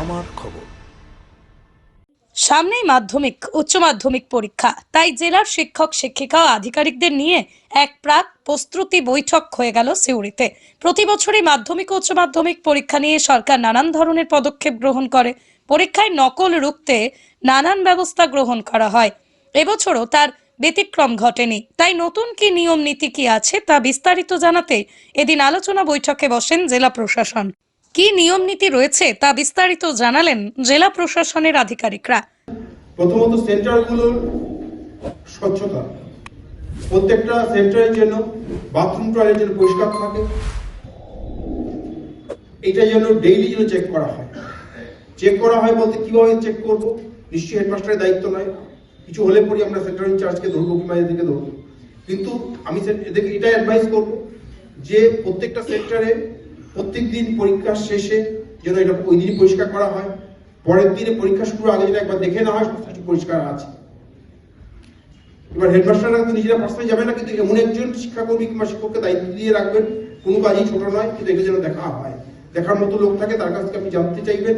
আমার খবর। সামনেই মাধ্যমিক, উচ্চ মাধ্যমিক পরীক্ষা। তাই জেলার শিক্ষক, শিক্ষিকা ও আধিকারিকদের নিয়ে এক প্রাক প্রস্তুতি বৈঠক হয়ে গেল সিউড়িতে। প্রতি বছরই মাধ্যমিক উচ্চ মাধ্যমিক পরীক্ষা নিয়ে সরকার নানান ধরনের পদক্ষেপ গ্রহণ করে। পরীক্ষায় নকল রুখতে নানান ব্যবস্থা গ্রহণ করা হয়। এবছরও তার ব্যতিক্রম ঘটেনি। তাই নতুন কি নিয়ম, নীতি কি আছে তা বিস্তারিত জানাতে এদিন আলোচনা বৈঠকে বসেন জেলা প্রশাসন। কি নিয়ম নীতি রয়েছে তা বিস্তারিত জানালেন জেলা প্রশাসনের আধিকারিকরা। প্রথমত সেন্টারগুলোর স্বচ্ছতা। প্রত্যেকটা সেন্টারের জন্য বাথরুম, টয়লেট যেন পরিষ্কার থাকে। এটা যেন ডেইলি যেন চেক করা হয়। চেক করা হয় বলতে কীভাবে চেক করব? নিশ্চয়ই হেডমাস্টারের দায়িত্ব নয়। কিছু হলে পরে আমরা সেন্টার ইনচার্জকে ধরবো, কিংবা এদেরকে ধরবো। কিন্তু আমি এদেরকে এটা অ্যাডভাইস করব যে প্রত্যেকটা সেন্টারে প্রত্যেক দিন পরীক্ষার শেষে যেন এটা ওই দিনই পরিষ্কার করা হয়। পরের দিনে পরীক্ষা শুরু আগে যেন একবার দেখে নেওয়া হয় সমস্ত কিছু পরিষ্কার আছে। এবার হেডমাস্টাররা তো নিজেরা পার্সোনালি যাবে না কিন্তু এমন একজন শিক্ষাকর্মী কিংবা শিক্ষককে দায়িত্ব দিয়ে রাখবেন কোনো কাজই ছোট নয় কিন্তু এগুলো যেন দেখা হয়। দেখার মতো লোক থাকে তার কাছ থেকে আপনি জানতে চাইবেন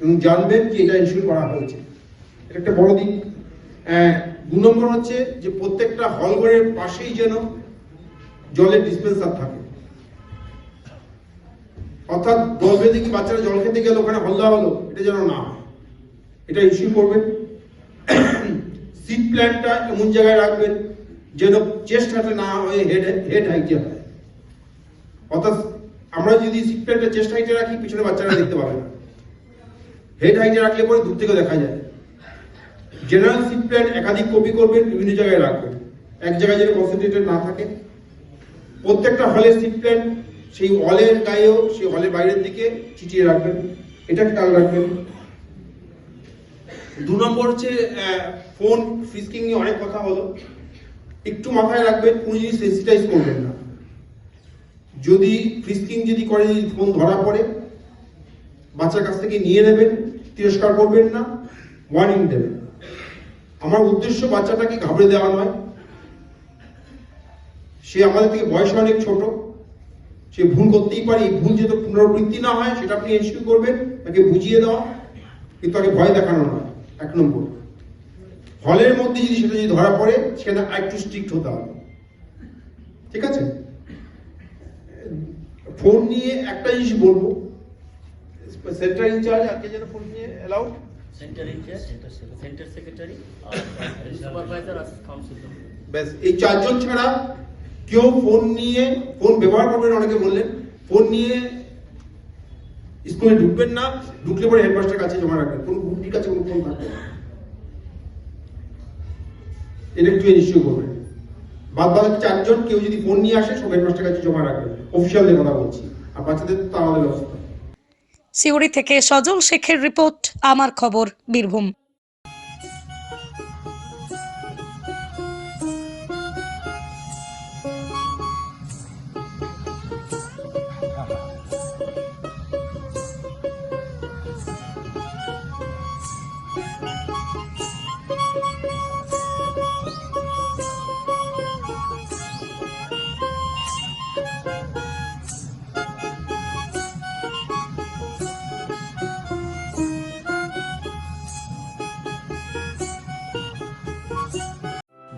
এবং জানবেন যে এটা ইস্যু করা হয়েছে। এটা একটা বড় দিক। আহ, দু নম্বর হচ্ছে যে প্রত্যেকটা হলঘরের পাশেই যেন জলের ডিসপেন্সার থাকে। অর্থাৎ দল কি বাচ্চারা জল খেতে গেলে, ওখানে হল্লা হলো, এটা যেন না হয়। এটা ইস্যু করবেন। সিট প্ল্যানটা এমন জায়গায় রাখবেন যেন চেস্ট হাটে না হয়ে হেড হেড হাইটে হয়। অর্থাৎ আমরা যদি সিট প্ল্যানটা চেস্ট হাইটে রাখি, পিছনে বাচ্চারা দেখতে পাবে না। হেড হাইটে রাখলে পরে দূর থেকে দেখা যায়। জেনারেল সিট প্ল্যান একাধিক কপি করবেন, বিভিন্ন জায়গায় রাখবেন। এক জায়গায় যেন কনসেন্ট্রেটেড না থাকে। প্রত্যেকটা হলে সিট প্ল্যান সেই হলের গায়েও, সেই হলের বাইরের দিকে চিটিয়ে রাখবেন। এটা খেয়াল রাখবেন। দু নম্বর হচ্ছে ফোন ফ্রিস্কিং নিয়ে অনেক কথা হলো। একটু মাথায় রাখবেন, কোনো জিনিস সেন্সিটাইজ করবেন না। যদি ফ্রিস্কিং যদি করে, যদি ফোন ধরা পড়ে, বাচ্চার কাছ থেকে নিয়ে নেবেন, তিরস্কার করবেন না ওয়ার্নিং দেবেন। আমার উদ্দেশ্য বাচ্চাটাকে ঘাবড়ে দেওয়া নয়। সে আমাদের থেকে বয়স অনেক ছোট। সে ভুল করতেই পারে এই ভুল যাতে পুনরাবৃত্তি না হয় সেটা আপনি এনশিওর করবেন তাকে বুঝিয়ে দেওয়া কিন্তু তাকে ভয় দেখানো নয়। এক নম্বর। হলের মধ্যে যদি সেটা যদি ধরা পড়ে সেটা একটু স্ট্রিক্ট হতে হবে। ঠিক আছে? ফোন নিয়ে একটা জিনিস বলব। সেন্টার ইনচার্জ আজকে যেন ফোন নিয়ে allowed centre incharge centre secretary supervisor আর কাউন্সিলর ব্যাস এই চারজন ছাড়া কেউ ফোন নিয়ে, ফোন ব্যবহার করবেন অনেকে বললেন, ফোন নিয়ে স্কুলে ঢুকবেন না, ঢুকলে পরে হেডমাস্টার কাছে জমা রাখবেন। কোন গ্রুপটির কাছে কোনো ফোন থাকবে এটা একটু নিশ্চয় করবেন। বাদ বাদ চারজন, কেউ যদি ফোন নিয়ে আসে, সব হেডমাস্টার কাছে জমা রাখবেন। অফিসিয়ালদের কথা বলছি। আর বাচ্চাদের তো আমাদের ব্যবস্থা। সিউড়ি থেকে সজল শেখের রিপোর্ট, আমার খবর, বীরভূম।